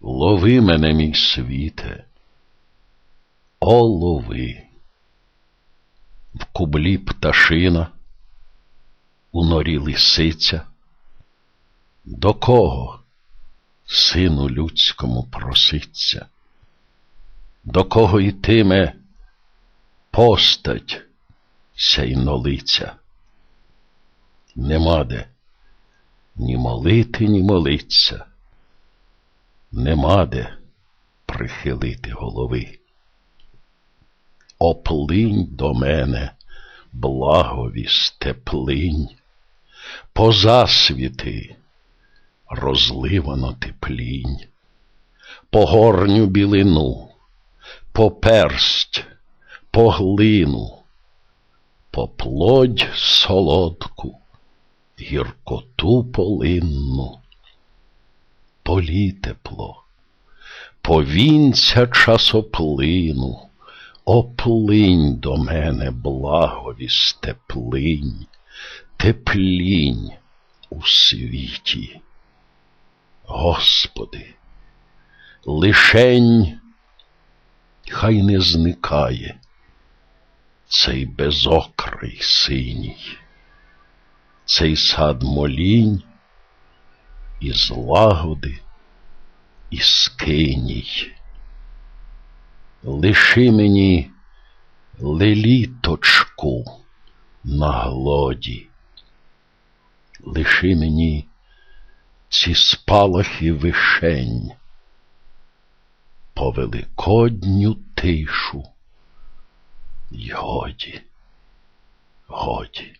Лови мене, мій світе, о лови. В кублі пташина, у норі лисиця. До кого, сину людському, проситься? До кого йтиме постать сяйнолиця? Нема де ні молити, ні молиться, нема де прихилити голови. Оплинь до мене, благовісте плинь, по засвіти розливано теплінь, по горню білину, по персть, по глину, по плодь солодку, гіркоту полинну, полі тепло, повінця часоплину, оплинь до мене, благовісте плинь, теплінь у світі. Господи, лишень хай не зникає цей безокрий синій, цей сад молінь і злагоди, і скиній. Лиши мені леліточку на глоді, лиши мені ці спалахи вишень, по великодню тишу й годі, годі.